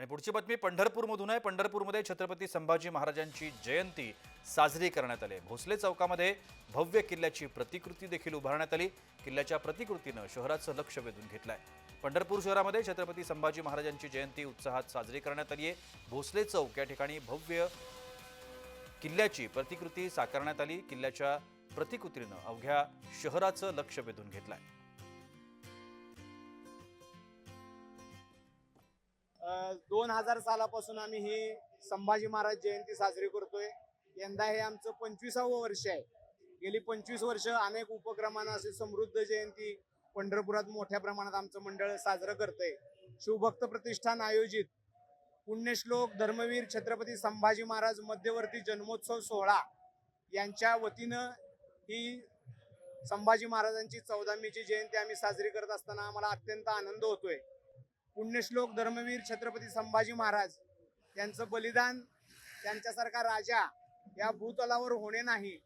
आणि पुढची बातमी पंढरपूरमधून आहे. पंढरपूरमध्ये छत्रपती संभाजी महाराजांची जयंती साजरी करण्यात आली आहे. भोसले चौकामध्ये भव्य किल्ल्याची प्रतिकृती देखील उभारण्यात आली. किल्ल्याच्या प्रतिकृतीनं शहराचं लक्ष वेधून घेतलं आहे पंढरपूर शहरामध्ये छत्रपती संभाजी महाराजांची जयंती उत्साहात साजरी करण्यात आली आहे. भोसले चौक या ठिकाणी भव्य किल्ल्याची प्रतिकृती साकारण्यात आली. किल्ल्याच्या प्रतिकृतीनं अवघ्या शहराचं लक्ष वेधून घेतलं आहे दोन हजार सालापासून आम्ही ही संभाजी महाराज जयंती साजरी करतोय. यंदा हे आमचं पंचवीसावं वर्ष आहे. गेली पंचवीस वर्ष अनेक उपक्रमानं असे समृद्ध जयंती पंढरपुरात मोठ्या प्रमाणात आमचं मंडळ साजरं करतंय. शिवभक्त प्रतिष्ठान आयोजित पुण्यश्लोक धर्मवीर छत्रपती संभाजी महाराज मध्यवर्ती जन्मोत्सव सोहळा यांच्या वतीनं ही संभाजी महाराजांची चौदामीची जयंती आम्ही साजरी करत असताना आम्हाला अत्यंत आनंद होतोय. पुण्यश्लोक धर्मवीर छत्रपती संभाजी महाराज यांचं बलिदान त्यांच्यासारखा राजा या भूतलावर होणे नाही.